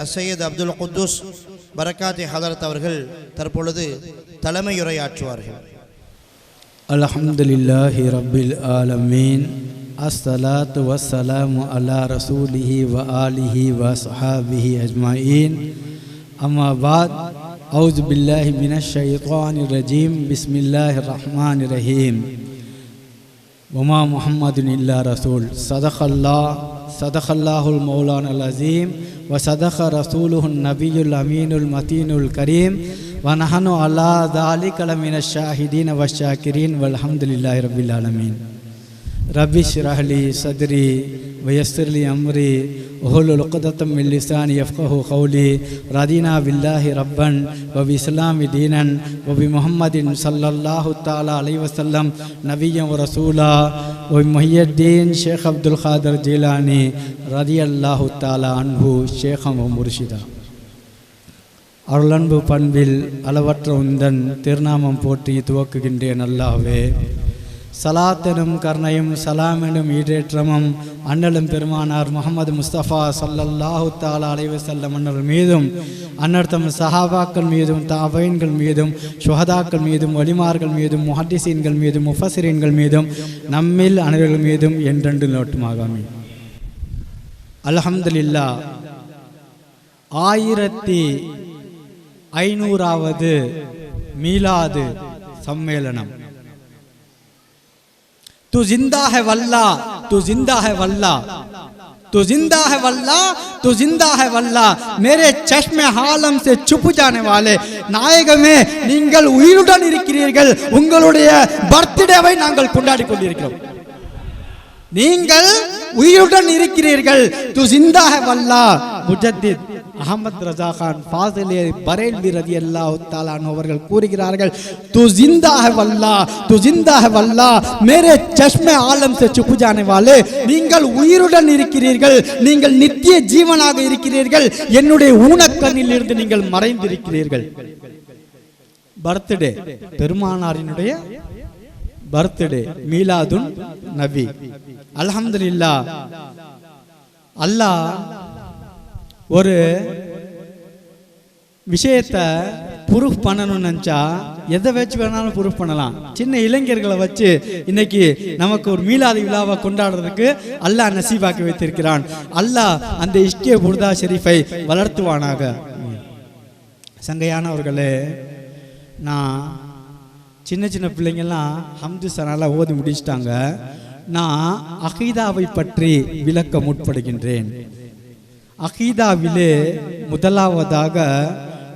السيد عبد القدوس بركات حضرت أورغل تربولد تلم يريات الحمد لله رب العالمين الصلاة والسلام على رسوله وآله وصحابه أجمعين. أما بعد أعوذ بالله من الشيطان الرجيم بسم الله الرحمن الرحيم. وما محمد إلا رسول. صدق الله صدق الله المولان العظيم وصدق رسوله النبي الأمين المتين الكريم. ونحن على ذلك لمن الشاهدين والشاكرين والحمد لله رب العالمين. ربي اشرح لي صدري ويسر لي أمري وحلل عقدة من لساني يفقه قولي رضينا بالله ربا وبإسلام دينا وبمحمد صلى الله تعالى عليه وسلم نبيا ورسولا ومحي الدين شيخ عبد القادر جيلاني رضي الله تعالى عنه شيخا ومرشدا அருளன்பு பண்பில் அளவற்ற உந்தன் திருநாமம் போற்றி துவக்குகின்றேன் அல்லாஹ்வே சலாத்தெனும் கர்ணையும் சலாம் எனும் ஈடேற்றமும் அண்ணலும் பெருமானார் முகமது முஸ்தபா சல்லல்லாஹு தாலா அலைவு செல்ல மன்னர் மீதும் அன்னர்த்தம் சஹாபாக்கள் மீதும் தாபைன்கள் மீதும் சுஹதாக்கள் மீதும் வலிமார்கள் மீதும் முஹட்டிசீன்கள் மீதும் முஃபசிரீன்கள் மீதும் நம்மில் அனைவர்கள் மீதும் என்றென்று நோட்டுமாகாமி அலஹம்துல்லா ஆயிரத்தி ஐநூறாவது மீலாது சம்மேளனம் तू जिंदा है वल्ला तू जिंदा है वल्ला तू जिंदा है वल्ला तू जिंदा है वल्ला मेरे चश्मे हालम से छुप जाने वाले நாயகமே நீங்கள் உயிருடன் இருக்கிறீர்கள் உங்களுடைய பர்த்டேவை நாங்கள் கொண்டாடி கொண்டிருக்கிறோம் நீங்கள் உயிருடன் இருக்கிறீர்கள் து ஜிந்தா ஹை வல்லா முஜத்தித் அகமது ரஜா கான் ஃபாசிலே பரேல்வி ரதி அல்லாஹ் தாலான் அவர்கள் கூறுகிறார்கள் து ஜிந்தா ஹை வல்லா து ஜிந்தா ஹை வல்லா மேரே சஷ்மே ஆலம் से छुप जाने वाले நீங்கள் உயிருடன் இருக்கிறீர்கள் நீங்கள் நித்திய ஜீவனாக இருக்கிறீர்கள் என்னுடைய ஊனக்கண்ணில் இருந்து நீங்கள் மறைந்திருக்கிறீர்கள் பர்த்டே பெருமானாரினுடைய பர்த்டே மீலாதுன் நபி அல்ஹம்துலில்லா அல்லாஹ் ஒரு விஷயத்தை ப்ரூஃப் பண்ணணும்னு நினச்சா எதை வச்சு வேணாலும் ப்ரூஃப் பண்ணலாம். சின்ன இளைஞர்களை வச்சு இன்னைக்கு நமக்கு ஒரு மீலாதி விழாவை கொண்டாடுறதுக்கு அல்லாஹ் நசீபாக்கி வைத்திருக்கிறான். அல்லாஹ் அந்த இஷ்டிய புர்தா ஷெரீஃபை வளர்த்துவானாக. சங்கையானவர்களே நான் சின்ன சின்ன பிள்ளைங்கள்லாம் ஹம்து சனால ஓதி முடிச்சிட்டாங்க. நான் அகிதாவை பற்றி விளக்க முற்படுகின்றேன். அகீதாவிலே முதலாவதாக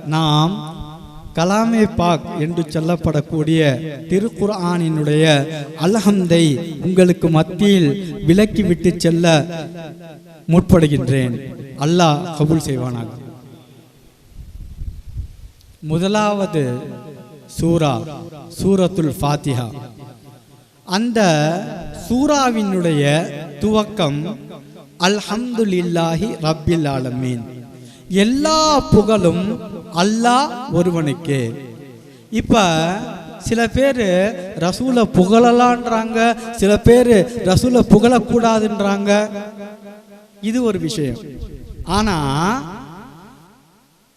நாம் கலாமே பாக் என்று சொல்லப்படக்கூடிய திருக்குர்ஆனினுடைய அல்ஹம்தை உங்களுக்கு மத்தியில் விலக்கிவிட்டு செல்ல முற்படுகின்றேன். அல்லாஹ் கபூல் செய்வானாக. முதலாவது சூரா சூரத்துல் ஃபாத்திஹா. அந்த சூராவினுடைய துவக்கம் அல்ஹம்துலில்லாஹி ரப்பில் ஆலமீன். எல்லா புகழும் அல்லாஹ் ஒருவனுக்கே. இப்ப சில பேர் ரசூலை புகழலான்றாங்க சில பேர் ரசூலை புகழக்கூடாதுன்றாங்க. இது ஒரு விஷயம். ஆனா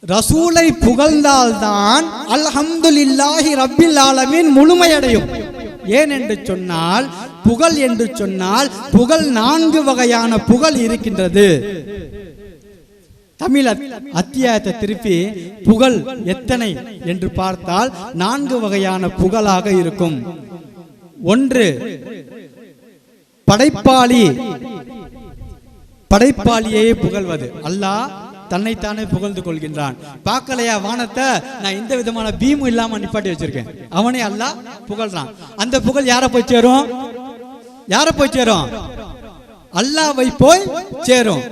ரசூலை புகழ்ந்தால்தான் அல்ஹம்துலில்லாஹி ரப்பில் ஆலமீன் முழுமையடையும். ஏன் என்று சொன்னால் புகழ் என்று சொன்னால் புகழ் நான்கு வகையான புகழ் இருக்கின்றது. தமிழ் அத்- அத்தியாயத்தை திருப்பி புகழ் எத்தனை என்று பார்த்தால் நான்கு வகையான புகழாக இருக்கும். ஒன்று படைப்பாளி. படைப்பாளியே புகழ்வது. அல்லாஹ் தன்னைத்தானே புகழ்ந்து கொள்கின்றான். பார்க்கலையா வானத்தை? நான் எந்த விதமான பீமும் இல்லாம நிப்பாட்டி வச்சிருக்கேன். அவனே அல்லாஹ் புகழ்றான். அந்த புகழ் யாரை போய் சேரும்? யாரை போய் சேரும்? அல்லாவை போய் சேரும்.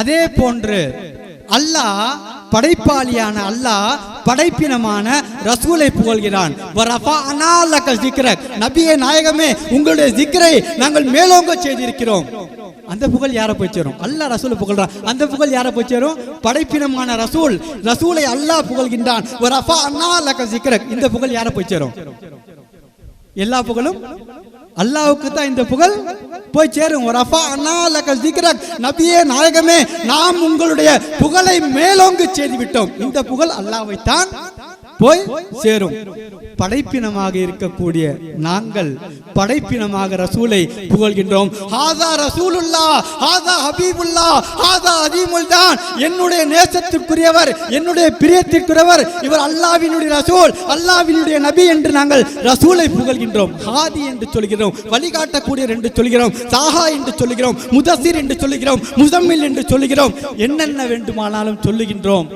அதே போன்று அல்லாஹ் படைப்பாளியான அல்லாஹ் படைப்பினமான ரசூலை புகழ்கிறான். நபியே நாயகமே உங்களுடைய ஜிக்ரை நாங்கள் மேலோங்க செய்திருக்கிறோம். அந்த புகழ் யாரை போய் சேரும்? அல்லாஹ் ரசூலை புகழ்றான். அந்த புகழ் யாரை போய் சேரும்? படைப்பினமான ரசூல் ரசூலை அல்லாஹ் புகழ்கின்றான். இந்த புகழ் யாரை போய் சேரும்? எல்லா புகழும் அல்லாவுக்கு தான் இந்த புகழ். போய் சேரும். ரஃபா அண்ணாலக ஜிக்ரக் நபியே நாயகமே நாம் உங்களுடைய புகழை மேலோங்கு செய்து விட்டோம் இந்த புகழ் அல்லாவை தான் போய் சேரும். படைப்பினமாக இருக்கக்கூடிய நாங்கள் படைப்பினமாக ரசூலை புகழ்கின்றோம். ஹாதா ரசூலுல்லா ஹாதா ஹபீபுல்லா ஹாதா அதீமுல் தான் என்னுடைய நேசத்திற்குரியவர் என்னுடைய பிரியத்திற்குரியவர் இவர் அல்லாவினுடைய ரசூல் அல்லாவினுடைய நபி என்று நாங்கள் ரசூலை புகழ்கின்றோம். ஹாதி என்று சொல்கிறோம் வழிகாட்டக்கூடியவர் என்று சொல்கிறோம் சாஹா என்று சொல்லுகிறோம் முதசிர் என்று சொல்லுகிறோம் முசம்மில் என்று சொல்லுகிறோம் என்னென்ன வேண்டுமானாலும் சொல்லுகின்றோம்.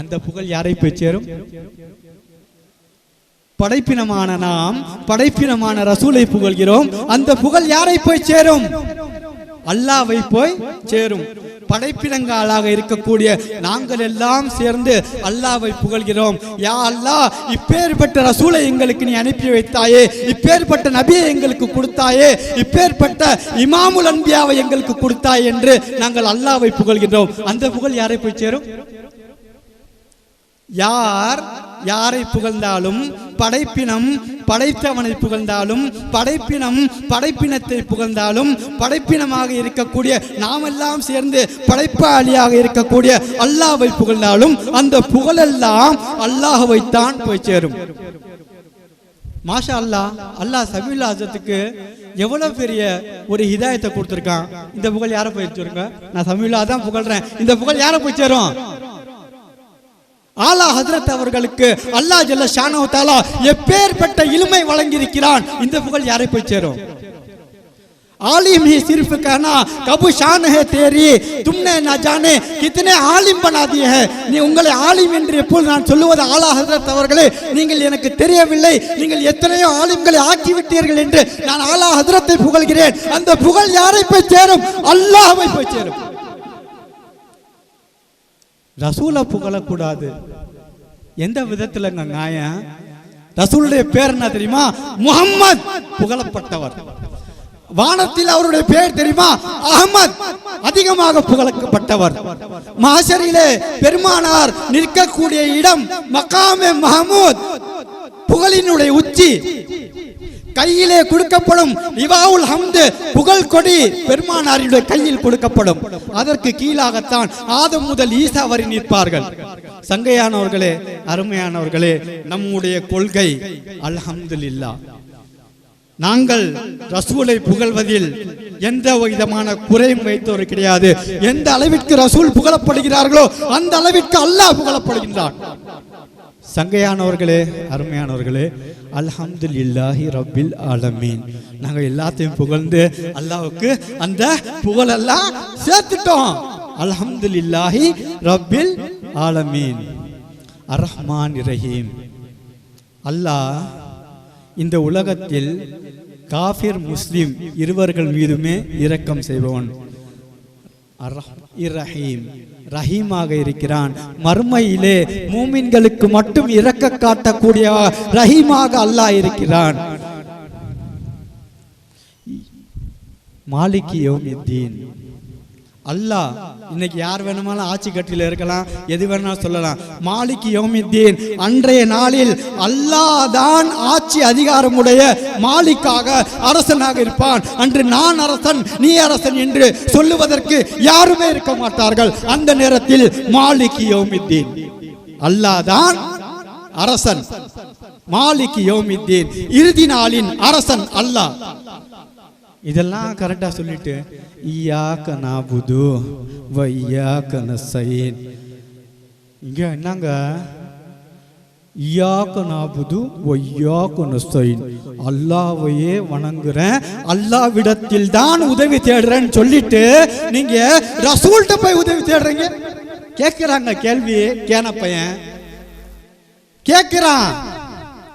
அந்த புகழ் யாரை போய் சேரும்? படைப்பினமான நாம் படைப்பினமான ரசூலை புகழ்கிறோம். அந்த புகழ் யாரை போய் சேரும்? அல்லாவை போய் சேரும். படைப்பிடங்களாக இருக்கக்கூடிய நாங்கள் எல்லாம் சேர்ந்து அல்லாவை புகழ்கிறோம். யா அல்லாஹ் இப்பேற்பட்ட ரசூலை எங்களுக்கு நீ அனுப்பி வைத்தாயே இப்பேற்பட்ட நபியை எங்களுக்கு கொடுத்தாயே இப்பேற்பட்ட இமாமுல் அன்பியாவை எங்களுக்கு கொடுத்தாய் என்று நாங்கள் அல்லாவை புகழ்கிறோம் அந்த புகழ் யாரை போய் சேரும்? யார் யாரை புகழ்ந்தாலும் படைப்பினம் படைத்தவனை புகழ்ந்தாலும் படைப்பினம் படைப்பினத்தை புகழ்ந்தாலும் படைப்பினமாக இருக்கக்கூடிய நாமெல்லாம் சேர்ந்து படைப்பாளியாக இருக்கக்கூடிய அல்லாவை புகழ்ந்தாலும் அந்த புகழெல்லாம் அல்லாஹவைத்தான் போய் சேரும். மாஷா அல்லாஹ் அல்லாஹ் சமீல் ஆசத்துக்கு எவ்வளவு பெரிய ஒரு இதாயத்தை கொடுத்துருக்கான். இந்த புகழ் யாரை போய் சேருங்க நான் சமீலா தான் புகழ்றேன். இந்த புகழ் யாரை போய் சேரும்? ஆலா ஹஜரத் அவர்களுக்கு அல்லாஹ் ஜல்ல ஷானஹு தஆலா எப்பேற்பட்ட இலுமை வழங்கியிருக்கிறான் இந்த புகழ் யாரை போய் சேரும் आलिम ही सिर्फ कहना कब शान है तेरी तुमने न जाने कितने आलिम बना दिए हैं நீ உங்களை ஆலிம் என்று எப்போது நான் சொல்லுவது ஆலா ஹசரத் அவர்களே நீங்கள் எனக்கு தெரியவில்லை நீங்கள் எத்தனையோ ஆலிம்களை ஆக்கி விட்டீர்கள் என்று நான் ஆலா ஹசரத்தை புகழ்கிறேன் அந்த புகழ் யாரை போய் சேரும் அல்லாஹ்வை போய் சேரும் ரசூலை புகழக்கூடாது. எந்த விதத்துலங்க நியாயம்? ரசூலுடைய பேர் என்ன தெரியுமா? முகம்மது புகழப்பட்டவர். வானத்தில் அவருடைய பேர் தெரியுமா? அகமத் அதிகமாக புகழப்பட்டவர் மாசரிலே பெருமானார் நிற்கக்கூடிய இடம் மகாமே மஹமூத். புகழினுடைய உச்சி. கையிலே கொடுக்கப்படும் இவாவுல் ஹம்து புகழ் கொடி பெருமானாரினுடைய கையில் கொடுக்கப்படும். அதற்கு கீழாகத்தான் ஆதம் முதல் ஈசா வரை நிற்பார்கள். சங்கையானவர்களே அருமையானவர்களே நம்முடைய கொள்கை அல்ஹம்துலில்லாஹ் நாங்கள் ரசூலை புகழ்வதில் எந்த விதமான குறையும் வைத்தவர் கிடையாது. எந்த அளவிற்கு ரசூல் புகழப்படுகிறார்களோ அந்த அளவிற்கு அல்லாஹ் புகழப்படுகின்றான். சங்கையானவர்களே அருமையானவர்களே அல்ஹம்துலில்லாஹி ரப்பில் ஆலமீன். நாங்கள் எல்லாத்தையும் புகழ்ந்து அல்லாவுக்கு அந்த புகழெல்லாம் சேர்த்துட்டோம். அல்ஹம்துலில்லாஹி ரப்பில் ஆலமீன். அரஹ்மான் ரஹீம் அல்லாஹ் இந்த உலகத்தில் காஃபிர் முஸ்லீம் இருவர்கள் மீதுமே இரக்கம் செய்பவன். அர்ரஹ் இர்-ரஹீம். ரஹீமாக இருக்கிறான். மறுமையிலே மூமின்களுக்கு மட்டும் இறக்க காட்டக்கூடிய ரஹீமாக அல்லாஹ் இருக்கிறான். மாலிகியோ தீன் அல்லாஹ் இன்னைக்கு யார் வேணுமானாலும் ஆட்சி கட்டில இருக்கலாம் எது வேணாலும் சொல்லலாம். மாலிக் யோமித்தீன் அன்றைய நாளில் அல்லாஹ் தான் ஆட்சி அதிகாரமுடைய மாலிக்காக அரசனாக இருப்பான். அன்று நான் அரசன் நீ அரசன் என்று சொல்லுவதற்கு யாருமே இருக்க மாட்டார்கள். அந்த நேரத்தில் மாலிகி யோமித்தீன். அல்லாஹ் தான் அரசன். மாலிக் யோமித்தீன். இறுதி நாளின் அரசன் அல்லாஹ் இதெல்லாம் கரெக்டாக சொல்லிட்டு ஈயாக்க நாபுது வையாக்க நசைன் இங்கே என்னங்க? ஈயாக்க நாபுது வையாக்க நசைன் அல்லாவையே வணங்குறேன். அல்லாவிடத்தில் தான் உதவி தேடுறேன்னு சொல்லிட்டு நீங்க ரசூல்கிட்ட போய் உதவி தேடுறீங்க? கேட்கிறாங்க கேள்வி கேன பையன். கேட்கிறான்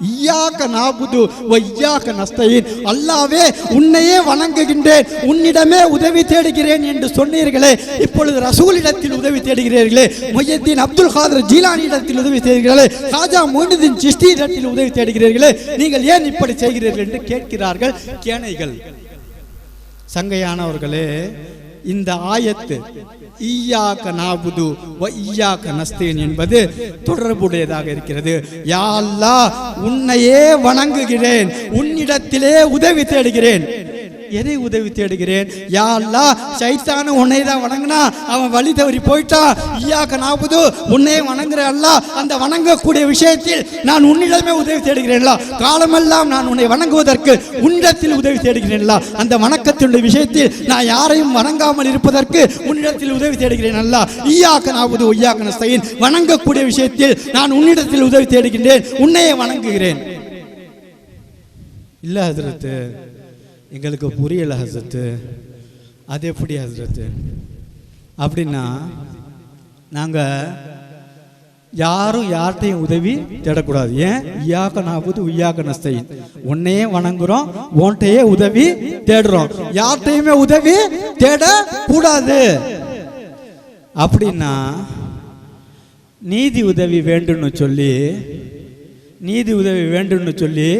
ஈயாக்க நாபுது வையாக்க நஸ்தயின். அல்லாவே உன்னையே வணங்குகின்றேன். உன்னிடமே உதவி தேடுகிறேன் என்று சொன்னீர்களே. இப்பொழுது ரசூலிடத்தில் உதவி தேடுகிறீர்களே. மொய்யத்தீன் அப்துல் காதர் ஜீலானியிடத்தில் உதவி தேடுகிறீர்களே. ராஜா மொய்னுதீன் சிஸ்டியிடத்தில் உதவி தேடுகிறீர்களே. நீங்கள் ஏன் இப்படி செய்கிறீர்கள் என்று கேட்கிறார்கள் கேனைகள். சங்கையானவர்களே இந்த ஆயத்து ஈயாக்க நாபுது வ ஈயாக்க நஸ்தேன் என்பது தொடர்புடையதாக இருக்கிறது. யா உன்னையே வணங்குகிறேன் உன்னிடத்திலே உதவி தேடுகிறேன். எதை உதவி தேடுகிறேன்? யா அல்லா சைத்தான உன்னை தான் வணங்கினா அவன் வழி தவறி போயிட்டான் ஈயாக்க நாற்பது உன்னை வணங்குற அல்லா அந்த வணங்கக்கூடிய விஷயத்தில் நான் உன்னிடமே உதவி தேடுகிறேன்லா காலமெல்லாம் நான் உன்னை வணங்குவதற்கு உன்னிடத்தில் உதவி தேடுகிறேன்லா அந்த வணக்கத்தினுடைய விஷயத்தில் நான் யாரையும் வணங்காமல் இருப்பதற்கு உன்னிடத்தில் உதவி தேடுகிறேன் அல்லா. ஈயாக்க நாற்பது ஒய்யாக்க நஸ்தையின் வணங்கக்கூடிய விஷயத்தில் நான் உன்னிடத்தில் உதவி தேடுகின்றேன் உன்னையே வணங்குகிறேன். இல்லை அதிரத்து எங்களுக்கு புரியல ஹசரத்து. அது எப்படி ஹசரத்து? அப்படின்னா நாங்கள் யாரும் யார்கிட்டையும் உதவி தேடக்கூடாது. ஏன்? ஐயாக்க நாபுது உய்யாக்க நஸ்தையின். உன்னையே வணங்குறோம் உன்கிட்டயே உதவி தேடுறோம். யார்கிட்டையுமே உதவி தேடக்கூடாது. அப்படின்னா நீதி உதவி வேண்டும்னு சொல்லி நீதி உதவி வேண்டும்னு சொல்லி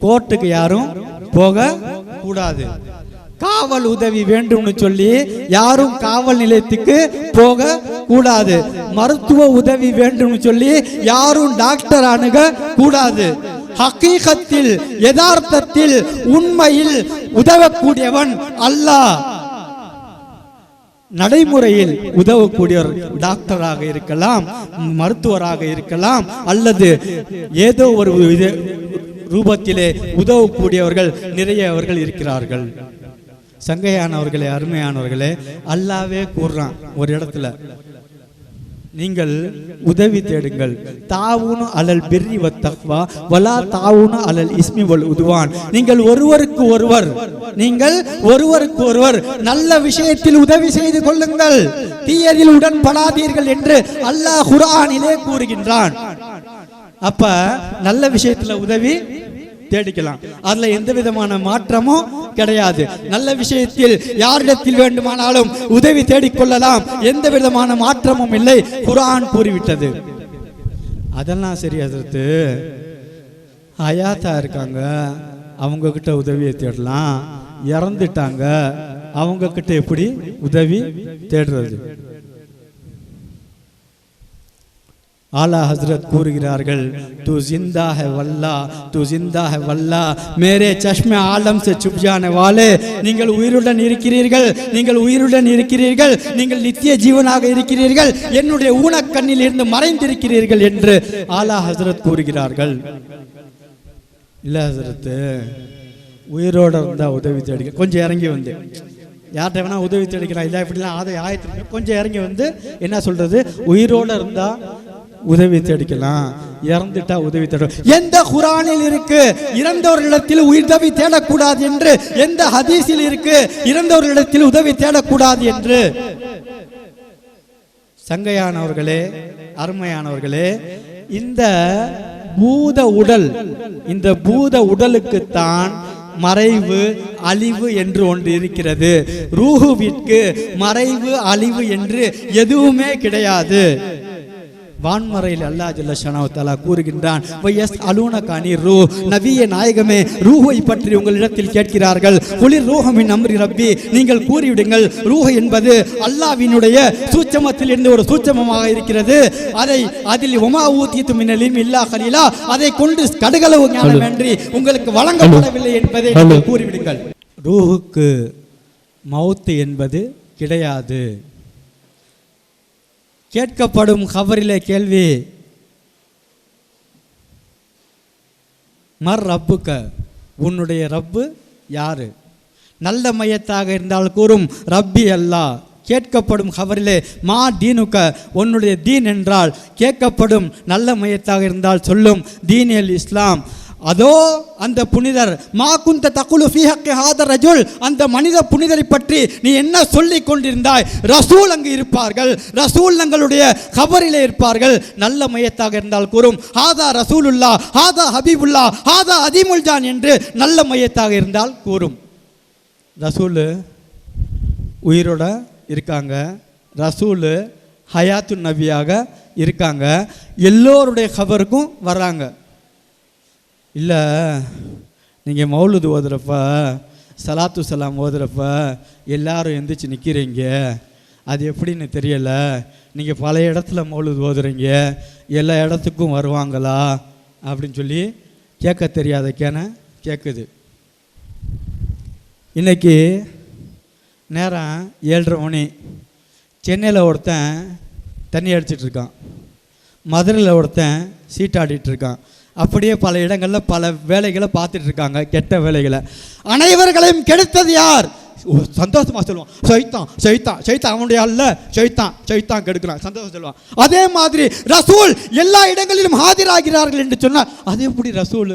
கோர்ட்டுக்கு யாரும் போக கூடாது. காவல் உதவி வேண்டும்னு சொல்லி யாரும் காவல் நிலையத்துக்கு போக கூடாது. மருத்துவ உதவி வேண்டும்னு சொல்லி யாரும் டாக்டர் அணுக கூடாது. ஹக்கீகத்தில் யதார்த்தத்தில் உண்மையில் உதவக்கூடியவன் அல்லாஹ். நடைமுறையில் உதவக்கூடியவர் டாக்டராக இருக்கலாம் மருத்துவராக இருக்கலாம் அல்லது ஏதோ ஒரு ரூபத்திலே உதவக்கூடியவர்கள் நிறைய அவர்கள் இருக்கிறார்கள். சங்கையானவர்களே அருமையானவர்களே அல்லாவே கூறுறான் ஒரு இடத்துல. நீங்கள் உதவி தேடுங்கள். தாவுனு அலல் பெர்ரி வத்தக்வா வலா தாவுனு அலல் இஸ்மி வல் உதுவான். நீங்கள் ஒருவருக்கு ஒருவர் நீங்கள் ஒருவருக்கு ஒருவர் நல்ல விஷயத்தில் உதவி செய்து கொள்ளுங்கள். தீயதில் உடன்படாதீர்கள் என்று அல்லாஹ் குரானிலே கூறுகின்றான். அப்ப நல்ல விஷயத்துல உதவி தேடிக்கலாம். அதுல எந்த விதமான மாற்றமும் கிடையாது. நல்ல விஷயத்தில் யாரிடத்தில் வேண்டுமானாலும் உதவி தேடிக்கொள்ளலாம். எந்த விதமான மாற்றமும் இல்லை. குரான் கூறிவிட்டது. அதெல்லாம் சரி அதற்கு அயாத்தா இருக்காங்க. அவங்க கிட்ட உதவியை தேடலாம். இறந்துட்டாங்க. அவங்க கிட்ட எப்படி உதவி தேடுறது? ஆலா ஹசரத் கூறுகிறார்கள் தூ ஜிந்தா ஹை வல்லா தூ ஜிந்தா ஹை வல்லா மேரே சஷ்மே ஆலம் சே சுப் வாலே நீங்கள் உயிருடன் இருக்கிறீர்கள் நீங்கள் உயிருடன் இருக்கிறீர்கள் நீங்கள் நித்திய ஜீவனாக இருக்கிறீர்கள் என்னுடைய ஊனக்கண்ணில் இருந்து மறைந்திருக்கிறீர்கள் என்று ஆலா ஹசரத் கூறுகிறார்கள். இல்லை ஹசரத்து உயிரோட இருந்தால் உதவி தேடிக்க கொஞ்சம் இறங்கி வந்தேன் யார்கிட்ட வேணால் உதவி தேடிக்கலாம். இல்லை இப்படிலாம் ஆதை ஆயத்திருக்கேன் கொஞ்சம் இறங்கி வந்து என்ன சொல்கிறது உயிரோட இருந்தால் உதவி தேடிக்கலாம். இறந்துட்டா உதவி தேட. எந்த குரானில் இருக்கு? இறந்தவர்களிடத்தில் உதவி தேடக்கூடாது என்று. எந்த ஹதீஸில் இருக்கு? இறந்தவர்களிடத்தில் உதவி தேடக்கூடாது என்று. சங்கையானவர்களே அருமையானவர்களே இந்த பூத உடல் இந்த பூத உடலுக்குத்தான் மறைவு அழிவு என்று ஒன்று இருக்கிறது. ரூஹுவிற்கு மறைவு அழிவு என்று எதுவுமே கிடையாது. வான்மறையில் அல்லாஹ் ஜல்ல ஷனாவ் தஆலா கூறுகின்றான் வயஸ் அலூன காணி ரூ நபிய நாயகமே ரூஹை பற்றி உங்களிடத்தில் கேட்கிறார்கள். குளிர் ரூஹமின் அம்ரி ரப்பி. நீங்கள் கூறிவிடுங்கள் ரூஹ் என்பது அல்லாஹ்வினுடைய சூட்சமத்தில் இருந்து ஒரு சூட்சமமாக இருக்கிறது. அதை அதில் உமா ஊத்தியத்து மின்னலின் இல்லா கலீலா. அதை கொண்டு கடுகளவு ஞானமின்றி உங்களுக்கு வழங்கப்படவில்லை என்பதை நீங்கள் கூறிவிடுங்கள். ரூஹுக்கு மௌத்து என்பது கிடையாது. கேட்கப்படும் கபரிலே கேள்வி. மர் ரப்புக்க உன்னுடைய ரப்பு யாரு? நல்ல மையத்தாக இருந்தால் கூறும் ரப்பி அல்லாஹ் கேட்கப்படும் கபரிலே மா தீனுக்க உன்னுடைய தீன் என்றால் கேட்கப்படும் நல்ல மையத்தாக இருந்தால் சொல்லும் தீன் எல் இஸ்லாம். அதோ அந்த புனிதர் மாகுந்த தகுலு ஃபீஹக்கி ஹாதர் ரஜுல் அந்த மனித புனிதரை பற்றி நீ என்ன சொல்லி கொண்டிருந்தாய்? ரசூல் அங்கு இருப்பார்கள் ரசூல் தங்களுடைய கபரிலே இருப்பார்கள். நல்ல மையத்தாக இருந்தால் கூறும் ஹாதா ரசூலுல்லா ஹாதா ஹபீபுல்லா ஹாதா அதிமுல்ஜான் என்று நல்ல மையத்தாக இருந்தால் கூறும். ரசூல் உயிரோட இருக்காங்க. ரசூல் ஹயாத்து நபியாக இருக்காங்க. எல்லோருடைய கபருக்கும் வர்றாங்க. இல்லை நீங்கள் மௌலுது ஓதுறப்ப சலாத்து சலாம் ஓதுறப்ப எல்லாரும் எந்திரிச்சு நிற்கிறீங்க அது எப்படின்னு தெரியலை. நீங்கள் பல இடத்துல மௌலுது ஓதுறீங்க. எல்லா இடத்துக்கும் வருவாங்களா? அப்படின்னு சொல்லி கேட்க தெரியாத கேன கேட்குது இன்னைக்கு நேரம் ஏழரை மணி. சென்னையில் ஒருத்தன் தண்ணி அடிச்சிட்டு இருக்கான். மதுரையில் ஒருத்தன் சீட்டாடிட்டுருக்கான் அப்படியே பல இடங்களில் பல வேலைகளை பார்த்துட்டு இருக்காங்க கெட்ட வேலைகளை. அனைவர்களையும் கெடுத்தது யார்? சந்தோஷமாக சந்தோஷமா சொல்லுவான் சைத்தான் சைத்தான் சைத்தான் அவனுடைய அல்ல சைத்தான் சைத்தான் கெடுக்கிறான். சந்தோஷம் சொல்லுவான் அதே மாதிரி ரசூல் எல்லா இடங்களிலும் ஆஜராகிறார்கள் என்று சொன்னால் அது எப்படி ரசூல்?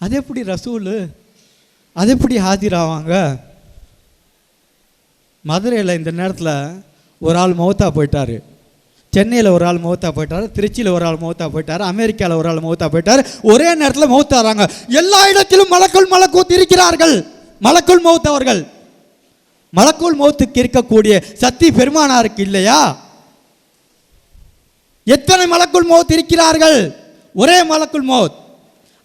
அது எப்படி ரசூல்? அது எப்படி ஆஜராவாங்க? மதுரையில் இந்த நேரத்தில் ஒரு ஆள் மௌத்தா போயிட்டாரு. சென்னையில் ஒரு ஆள் மௌத்தா போயிட்டார் திருச்சியில் ஒரு ஆள் மௌத்தா போயிட்டாரு அமெரிக்காவில் ஒரு ஆள் மௌத்தா போயிட்டார். ஒரே நேரத்தில் மௌத்தாறாங்க எல்லா இடத்திலும் மலக்குள் மலக்கூத்து இருக்கிறார்கள். மலக்குள் மௌத் அவர்கள் மலக்குள் மௌத்துக்கு இருக்கக்கூடிய சக்தி பெருமானாருக்கு இல்லையா? எத்தனை மலக்குள் மௌத் இருக்கிறார்கள்? ஒரே மலக்குள் மௌத்.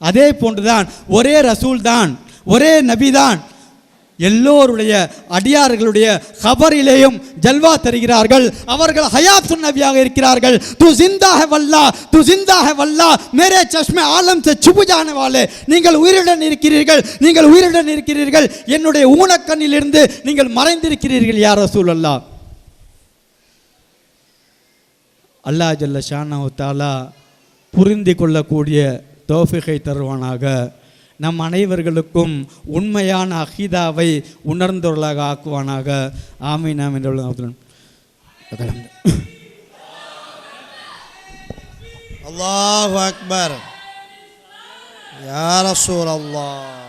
அதே போன்றுதான் ஒரே ரசூல் தான் ஒரே நபி தான் எல்லோருடைய அடியார்களுடைய கபரிலேயும் ஜல்வா தருகிறார்கள். அவர்கள் ஹயாத் நபியாக இருக்கிறார்கள். து ஜிந்தாக வல்லா து ஜிந்தாக வல்லா மேரே சஷ்மே ஆலம் se வாலே. நீங்கள் உயிருடன் இருக்கிறீர்கள் நீங்கள் உயிருடன் இருக்கிறீர்கள். என்னுடைய ஊனக்கண்ணிலிருந்து நீங்கள் மறைந்திருக்கிறீர்கள் யார் ரசூல் அல்லாஹ் அல்லா ஜல்ல ஷானா தாலா புரிந்து கொள்ளக்கூடிய தோஃபிகை தருவானாக. நம் அனைவர்களுக்கும் உண்மையான அஹீதாவை உணர்ந்தவர்களாக ஆக்குவானாக. நாம் என்றும் அல்லாஹ் அக்பர். யார சூர் அல்லாஹ்